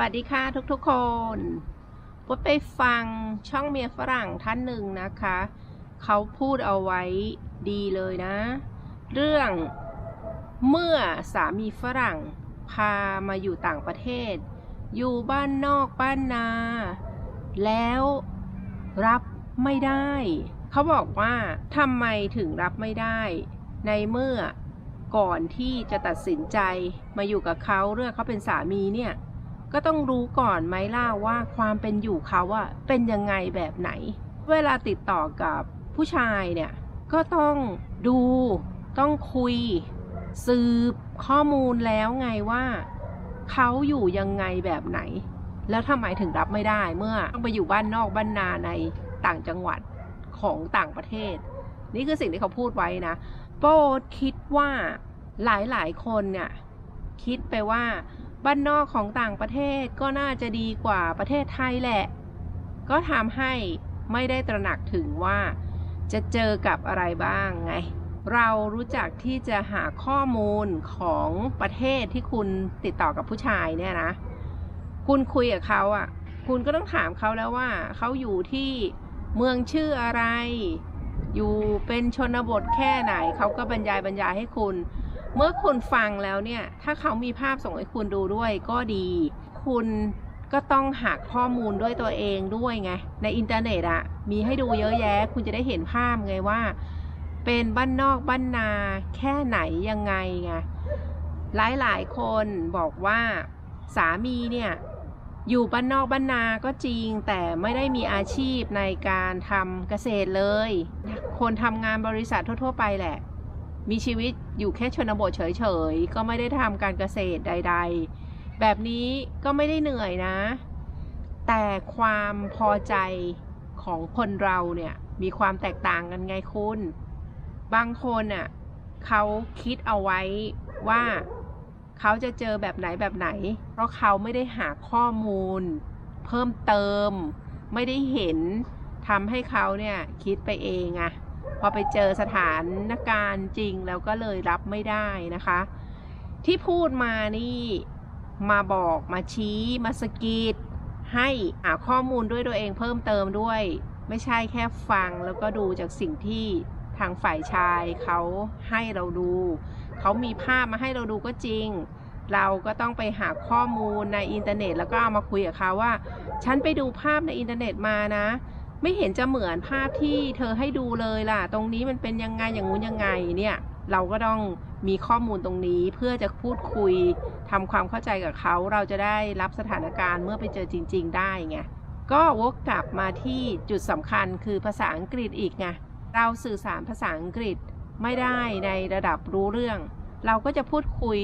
วัสดีค่ะทุกๆคนปดไปฟังช่องเมียฝรั่งท่านหนึ่งนะคะ เขาพูดเอาไว้ดีเลยนะ เรื่องเมื่อสามีฝรั่งพามาอยู่ต่างประเทศ อยู่บ้านนอกบ้านนา แล้วรับไม่ได้ เขาบอกว่าทำไมถึงรับไม่ได้ ในเมื่อก่อนที่จะตัดสินใจมาอยู่กับเขาเรื่องเขาเป็นสามีเนี่ย ก็ต้องรู้ก่อนไหมล่ะว่าความเป็นอยู่เขาอะเป็นยังไงแบบไหน เวลาติดต่อกับผู้ชายเนี่ยก็ต้องดู ต้องคุย สืบข้อมูลแล้วไงว่า เขาอยู่ยังไงแบบไหน แล้วทำไมถึงรับไม่ได้เมื่อต้องไปอยู่บ้านนอกบ้านนาในต่างจังหวัดของต่างประเทศ นี่คือสิ่งที่เขาพูดไว้นะ โป้คิดว่าหลายๆ คนเนี่ยคิดไปว่า บ้านนอกของต่างประเทศก็น่าจะดีกว่าประเทศไทยแหละ ก็ทำให้ไม่ได้ตระหนักถึงว่า จะเจอกับอะไรบ้างไง เรารู้จักที่จะหาข้อมูลของประเทศที่คุณติดต่อกับผู้ชายเนี่ยนะ คุณคุยกับเขาอะ คุณก็ต้องถามเขาแล้วว่าเขาอยู่ที่เมืองชื่ออะไร อยู่เป็นชนบทแค่ไหน เขาก็บรรยายบรรยายให้คุณ เมื่อคุณฟังแล้วเนี่ย ถ้าเขามีภาพส่งให้คุณดูด้วยก็ดี คุณก็ต้องหาข้อมูลด้วยตัวเองด้วยไง ในอินเทอร์เน็ตอะมีให้ดูเยอะแยะ คุณจะได้เห็นภาพไงว่า เป็นบ้านนอกบ้านนาแค่ไหนยังไงไง หลายหลายๆคนบอกว่าสามีเนี่ย อยู่บ้านนอกบ้านนาก็จริง แต่ไม่ได้มีอาชีพในการทำเกษตรเลย คนทำงานบริษัททั่ว ๆ ไปแหละ มีชีวิตอยู่แค่ชนบทเฉยๆ ก็ไม่ได้ทำการเกษตรใด ๆ แบบนี้ก็ไม่ได้เหนื่อยนะ แต่ความพอใจของคนเราเนี่ยมีความแตกต่างกันไงคุณ บางคนน่ะเขาคิดเอาไว้ว่าเขาจะเจอแบบไหนแบบไหน เพราะเขาไม่ได้หาข้อมูล เพิ่มเติม ไม่ได้เห็นทำให้เขาเนี่ยคิดไปเองอะ พอไปเจอสถานการณ์จริงแล้วก็เลยรับไม่ได้นะคะ ที่พูดมานี่มาบอกมาชี้มาสกีดให้หาข้อมูลด้วยตัวเองเพิ่มเติมด้วย ไม่ใช่แค่ฟังแล้วก็ดูจากสิ่งที่ทางฝ่ายชายเขาให้เราดู เขามีภาพมาให้เราดูก็จริง เราก็ต้องไปหาข้อมูลในอินเทอร์เน็ต แล้วก็เอามาคุยกับเขาว่า ฉันไปดูภาพในอินเทอร์เน็ตมานะ ไม่เห็นจะเหมือนภาพที่เธอให้ดูเลยล่ะ ตรงนี้มันเป็นยังไงอย่างงู้นยังไงเนี่ย เราก็ต้องมีข้อมูลตรงนี้เพื่อจะพูดคุยทำความเข้าใจกับเขา เราจะได้รับสถานการณ์เมื่อไปเจอจริง ๆ ได้ไงก็วกกลับมาที่จุดสำคัญคือภาษาอังกฤษอีกไงเราสื่อสารภาษาอังกฤษไม่ได้ในระดับรู้เรื่อง เราก็จะพูดคุย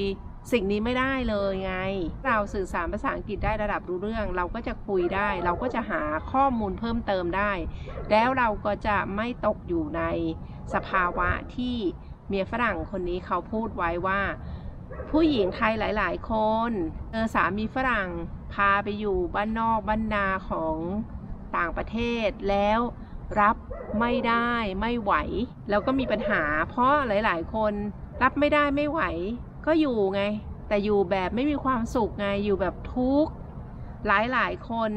สิ่งนี้ไม่ได้เลยไง เราสื่อสารภาษาอังกฤษได้ระดับรู้เรื่อง เราก็จะคุยได้ เราก็จะหาข้อมูลเพิ่มเติมได้ แล้วเราก็จะไม่ตกอยู่ในสภาวะที่เมียฝรั่งคนนี้เขาพูดไว้ว่า ผู้หญิงไทยหลาย ๆ คนเจอสามีฝรั่งพาไปอยู่บ้านนอกบ้านนาของต่างประเทศแล้วรับไม่ได้ไม่ไหว แล้วก็มีปัญหา เพราะหลาย ๆ คนรับไม่ได้ไม่ไหว ก็อยู่ไง แต่อยู่แบบไม่มีความสุขไงอยู่แบบทุกข์หลายๆคน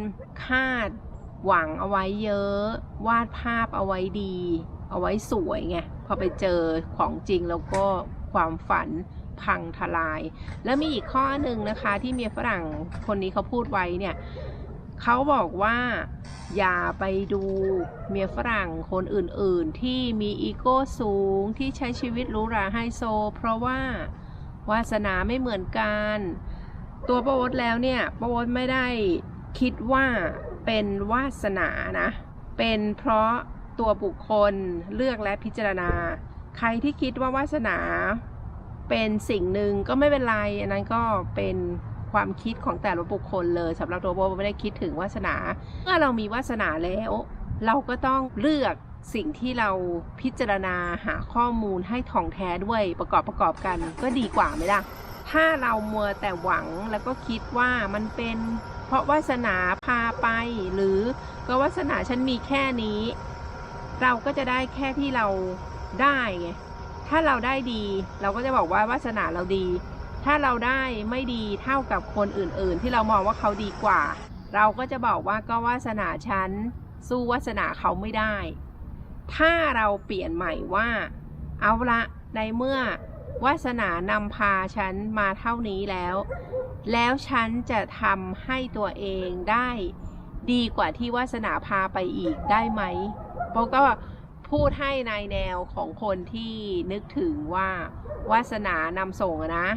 คาดหวังเอาไว้เยอะ วาดภาพเอาไว้ดี เอาไว้สวยไงพอไปเจอของจริงแล้วก็ความฝันพังทลาย แล้วมีอีกข้อหนึ่งนะคะที่เมียฝรั่งคนนี้เขาพูดไว้เนี่ยเขาบอกว่าอย่าไปดูเมียฝรั่งคนอื่นๆ ที่มีอีโก้สูงที่ใช้ชีวิตหรูหราไฮโซ เพราะว่า วาสนาไม่เหมือนกัน ตัวประวดแล้วเนี่ยประวดไม่ได้คิดว่าเป็นวาสนานะ เป็นเพราะตัวบุคคลเลือกและพิจารณา ใครที่คิดว่าวาสนา เป็นสิ่งหนึ่งก็ไม่เป็นไร อันนั้นก็เป็นความคิดของแต่ละบุคคลเลยสำหรับตัวโบไม่ได้คิดถึงวาสนา เมื่อเรามีวาสนาแล้ว เราก็ต้องเลือก สิ่งที่เราพิจารณาหาข้อมูลให้ถ่องแท้ด้วยประกอบประกอบกันก็ดีกว่าไหมล่ะ ถ้าเรามัวแต่หวังแล้วก็คิดว่ามันเป็น เพราะวาสนาพาไป หรือก็วาสนาฉันมีแค่นี้ เราก็จะได้แค่ที่เราได้ไงถ้าเราได้ดี เราก็จะบอกว่าวาสนาเราดี ถ้าเราได้ไม่ดีเท่ากับคนอื่น ๆ ที่เรามองว่าเขาดีกว่า เราก็จะบอกว่าก็วาสนาฉันสู้วาสนาเขาไม่ได้ ถ้าเราเปลี่ยนใหม่ว่า เอาละในเมื่อวาสนานำพาฉันมาเท่านี้แล้ว แล้วฉันจะทำให้ตัวเองได้ ดีกว่าที่วาสนาพาไปอีกได้ไหมโปก็พูดให้ในแนวของคนที่นึกถึงว่าวาสนานำส่งนะ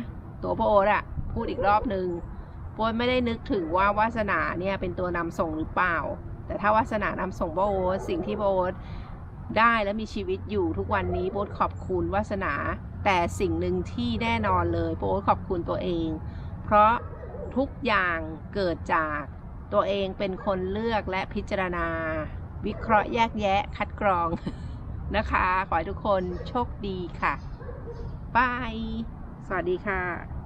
ตัวพระโอ๊ตอะพูดอีกรอบหนึ่งโปไม่ได้นึกถึงว่าวาสนาเนี่ยเป็นตัวนำส่งหรือเปล่า แต่ถ้าวาสนานำส่งพระโอ๊สิ่งที่พระโอ๊ ได้และมีชีวิตอยู่ทุกวันนี้โป๊ตขอบคุณวาสนา แต่สิ่งหนึ่งที่แน่นอนเลยโป๊ตขอบคุณตัวเอง เพราะทุกอย่างเกิดจากตัวเองเป็นคนเลือกและพิจารณา วิเคราะห์แยกแยะคัดกรองนะคะ ขอให้ทุกคนโชคดีค่ะบาย สวัสดีค่ะ